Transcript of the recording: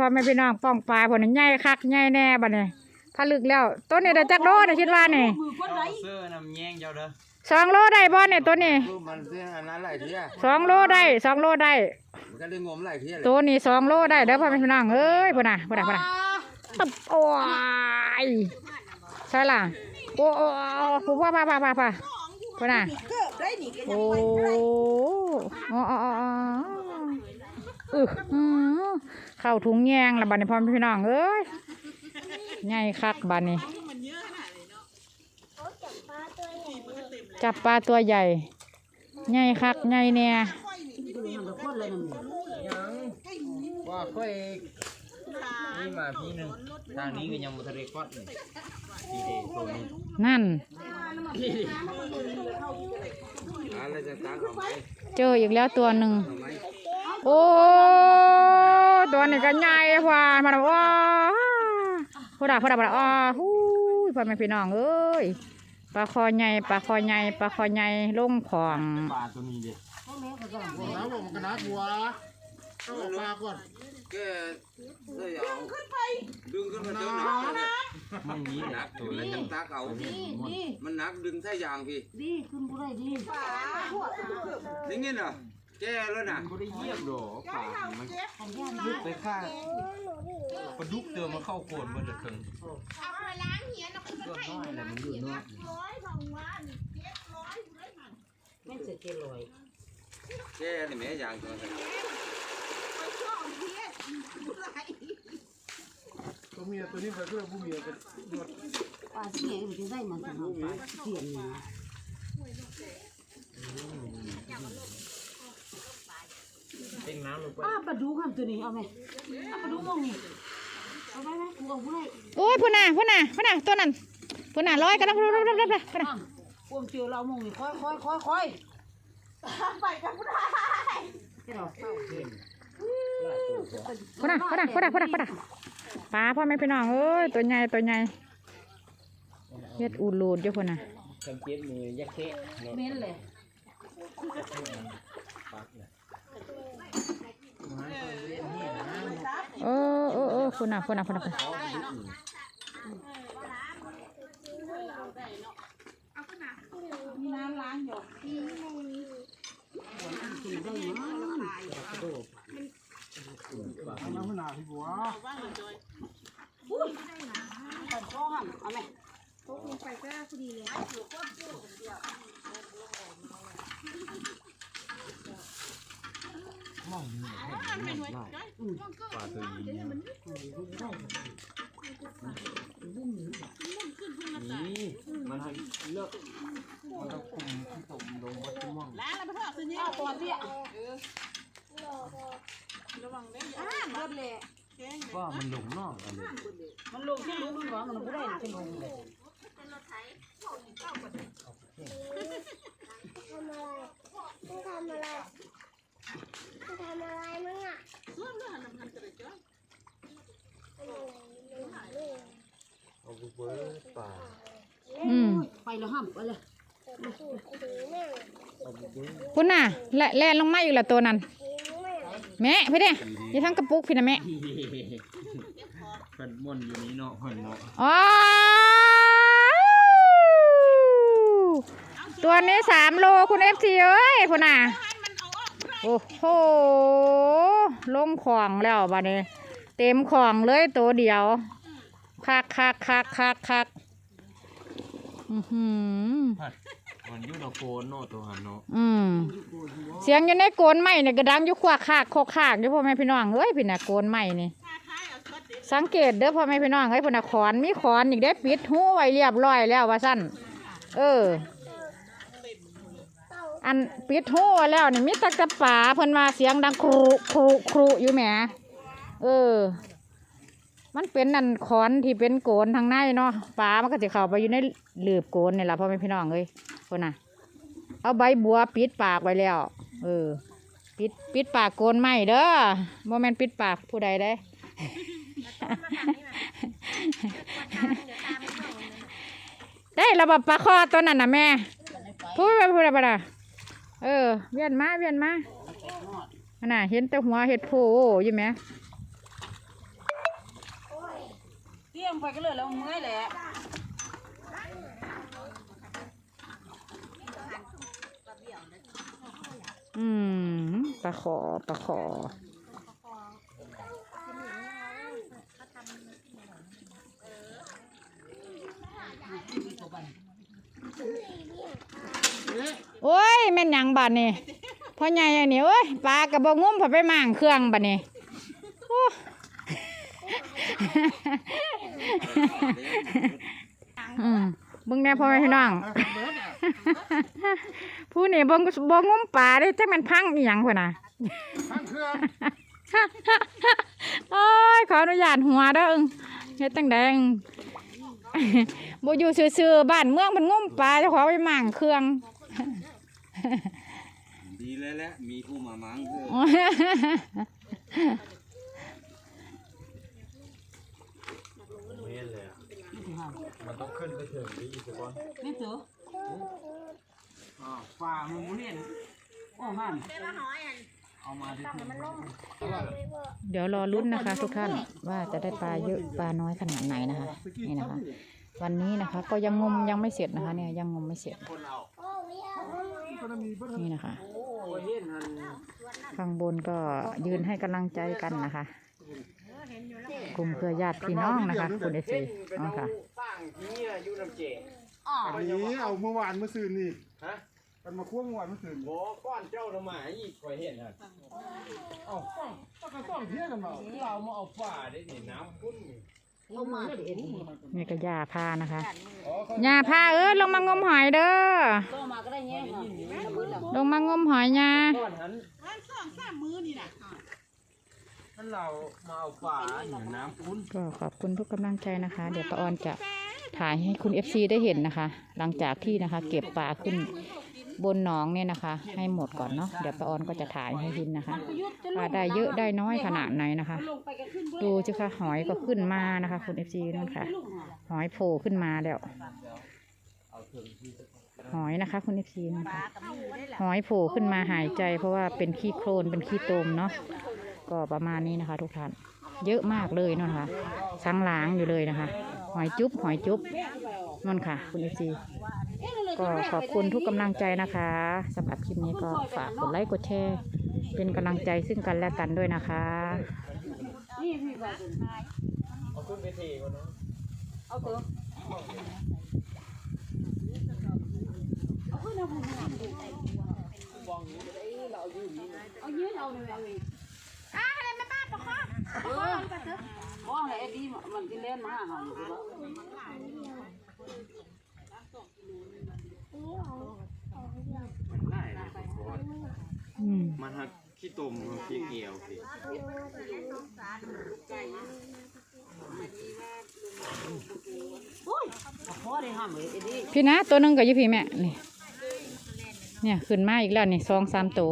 พ่อแม่พี่น้องป้องปลายผลใหญ่คักใหญ่แน่บัดนี้ผลึกแล้วต้นนี้ได้จักโลนะคิดว่านี่มือคนไหนเสื้อนำแย่งเจ้าเด้อสองโลได้บ่เนี่ยตัวนี้รูปมันเสียอันนั้นหลายเที่ยสองโลได้สองโลได้มันก็ได้งมหลายเที่ยเลยตัวนี้สองโลได้เด้อพ่อแม่พี่น้องเอ้ยพุ่นน่ะพุ่นน่ะพุ่นน่ะตึ๊บโอ้ยใช่ล่ะโอ้โอ้ผู้ว่าป่าป่าป่าป่าพุ่นน่ะเกิดได้นี่กันโอ้โอ้โอ้โอ้โอ้อึอือ เข้าถุงแยงละบัดนี้พ่อพี่น้องเอ้ยใหญ่คักบัดนี้ จับปลาตัวใหญ่ใหญ่คักใหญ่เนี่ยว่าค่อยนี่มาพี่หนึงทางนี้ก็ยังบ่ทันได้คอดเลยพี่เดตัวนี้นั่นเจออีกแล้วตัวหนึ่งโอ้ ตัวนี้ก็ใหญ่กว่ามันว้าพูดาพูดาพูดาอ้าหู้ยพ่อแม่พี่น้องเอ้ยปลาคอใหญ่ปลาคอใหญ่ปลาคอใหญ่ลงของปลาตัวนี้เด้น้ำบอกมันกระนักหัวต้องออกปลาก่อนแกเลยเอาดึงขึ้นไปดึงขึ้นมาเจอหนักเลยมันมีหหนันักกตัตัววแล้วนี้จังตักเอามันหนักดึงใส่ยางพี่ดีขึ้นบ่ได้ดีนี่เงี้ยเนาะ แกแล้วน่ะบ่ได้เหยียบดอกปลามันลึกไปข้างปลาดุกเจอมาเข้าโคนบ่ได้ถึงตัวน้อยแหละมันอยู่เนาะแม่นสิเกลอยแกนี่แม่ยางตัวนั้นตัวเมียตัวนี้ไปเพื่อผู้เมียเป็นหมดปลาเสียมันจะได้มันสนุกปลาเสียนี่ เต็งน้ำลงไปป้าปลาดุกครับตัวนี้เอาไหมเอาปลาดุกมองนี่เอาไว้ไหมกูเอาบ่ได้โอ้ยพูน่ะพูน่ะพูน่ะตัวนั้นพูน่ะร้อยกันแล้วพูน่ะพูน่ะพูน่ะพูน่ะอ้าวพวกเจอเรามองนี่ค่อยค่อยค่อยค่อยไปกับผู้ได้ที่เราเศร้าเห็นพูน่ะพูน่ะพูน่ะพูน่ะพูน่ะปลาพ่อแม่พี่น้องเอ้ยตัวใหญ่ตัวใหญ่เฮ็ดอูดรูดอยู่พูน่ะสังเกตมือยักษ์เคะเนาะเม้นเลย เออเออเออพูน่ะพูน่ะพูน่ะพูน่ะมีน้ำล้างอยู่กินได้มั้ง เอาน้ำมันหนาที่หัว ปัดข้อหันเอาไหม ปลาตัวนี้นี่มันให้เลิกมันต้องคุมที่ตมลงวัดที่ม่วงเอาตัวเตี้ยรถเลยว่ามันลงนอกกันเลยมันลงที่รู้มันหรอมันไม่ได้ที่ลงเลย ทำอะไรมึงทำอะไรมึงทำอะไรมึงอะ เอาไปเปิดป่าอืม ไปแล้วห้ามไปเลยถือแม่งเอาไปเปิดพุ่นน่ะแล่แล่นลงมาอีกแล้วตัวนั้นถือแม่งแม่พี่เด้อยี่ทั้งกระปุกพี่นะแม่เพิ่นม่วนอยู่นี้เนาะเพิ่นเนาะอ๋อตัวนี้สามโลคุณเอฟซีเอ้ยพุ่นน่ะโอ้โหลงของแล้วบัดนี้ เต็มของเลยตัวเดียว คักคักคักคักคักอือหือมันอยู่ในโคนเนาะตัวหันเนาะอืมเสียงอยู่ในโกนไม้เนี่ยกระดังอยู่ขวากขากโคกขากอยู่พ่อแม่พี่น้องเอ้ยพี่น่ะโกนไม้นี่สังเกตเด้อพ่อแม่พี่น้องเอ้ยพุ่นน่ะขอนมีขอนอีกได้ปิดหูไว้เรียบร้อยแล้วว่าสั้นเออ อันปิดหูไว้แล้วนี่มีแตะกระป๋าเพิ่นมาเสียงดังครุครุครุอยู่แหมเออ มันเป็นนั่นขอนที่เป็นโกนทางในเนาะปลามันก็จะเข้าไปอยู่ในหลืบโกนนี่แหละพ่อแม่พี่น้องเอ้ยพุ่นน่ะ เอาใบบัวปิดปากไว้แล้ว เออ ปิดปิดปากโกนไม่เด้อโมเมนปิดปากผู้ใดได้ได้ระบบปลาคอตัวนั้นนะแม่พูดไปพูดไปนะเออ เวียนมาเวียนมาอันน่ะเห็นแต่หัวเห็ดโผล่อยู่ไหม ยงไปก็เลยแล้วเมื่อยแหละอืมปลาขอปลาขอโอ้ยแม่นยังบัดนี่พ่อใหญ่อย่างนี้เอ้ยปลากระบอกงุ้มพอไปหมางเครื่องบัดนี่ อ้อืมเบึงแน่พ่อแม่พี่น้อง ผู้นี่บ่งบ่งุ้มปลาได้จักมันพังอีหยังพุ่นน่ะ ทั้งเครื่องโอ้ยขออนุญาตหัวเด้ออึงเฮ็ดจังไดอึงบ่อยู่ซื่อๆบ้านเมืองมันงุ้มปลาเจ้าของไปหมางเครื่อง ดีแล้วแหละมีผู้มามังเออ มันต้องขึ้นไปถึงดีสักวันนี่เถอะอ๋อฝ่ามือเล่นโอ้หันเอามาที่เดี๋ยวรอลุ้นนะคะ ทุกท่านว่าจะได้ปลาเยอะปลาน้อยขนาดไหนนะคะนี่นะคะ วันนี้นะคะ ก็ยังงมยังไม่เสร็จนะคะ เนี่ยยังงมไม่เสร็จโอ้ไม่เอานี่นะคะโอ้เห็นหันข้างบนก็ยืนให้กำลังใจกันนะคะ กลุ่มเครือญาติพี่น้องนะคะ คุณเอฟซีอ๋อค่ะ สร้างที่นี่ยอยู่น้ำเจอ๋ออันนี้เอาเมื่อวานเมื่อซืนนี่ฮะกันมาคั่วเมื่อวานเมื่อซืนบ่ก้อนเจ้าทำไมอีกคอยเห็นฮะเอ้าก็กระต้องเที่ยกันมาเรามาเอาฝ่าได้นี่น้ำพุ่นนี่ลงมาเห็นนี่ก็ยาพานะคะอ๋อเขายาพาเอ้ยลงมางมหอยเด้อลงมางมหอยยาก้อนหันสองสามมือนี่นะท่นเรามาเอาฝ่าเนี่ยน้ำพุ่นก็ขอบคุณทุกกำลังใจนะคะ เดี๋ยวป้าออนจะ ถ่ายให้คุณเอฟซีได้เห็นนะคะ หลังจากที่นะคะ เก็บปลาขึ้นบนหนองเนี่ยนะคะ ให้หมดก่อนเนาะเดี๋ยวป้าออนก็จะถ่ายให้เห็นนะคะว่าได้เยอะได้น้อยขนาดไหนนะคะ ดูสิคะหอยก็ขึ้นมานะคะ คุณเอฟซีนั่นค่ะ หอยโผล่ขึ้นมาแล้วหอยนะคะ คุณเอฟซีนะคะหอยโผล่ขึ้นมาหายใจ เพราะว่าเป็นขี้โคลนเป็นขี้โตมเนาะก็ประมาณนี้นะคะ ทุกท่าน เยอะมากเลยนั่นค่ะสังหลางอยู่เลยนะคะ หอยจุ๊บหอยจุ๊บนั่นค่ะ คุณเอซีก็ขอบคุณทุกกำลังใจนะคะสำหรับคลิปนี้ก็ฝากกดไลค์กดแชร์ เป็นกำลังใจซึ่งกันและกันด้วยนะคะนี่พี่ก็เอาขึ้นไปเทก่อนเนะเอาเถอะเอาขึ้นเอาผมเอายืนเอาเลย ประคองเอออ๋ออะไอ้ดีมันกินเล่นมาหาอยู่แล้วได้นะมมันหักขี้ตุ่มมันขี้เกี่ยวสิพี่นะตัวนึงกับยี่พี่แม่นี่เนี่ยขึ้นมาอีกแล้วนี่สองสามตัว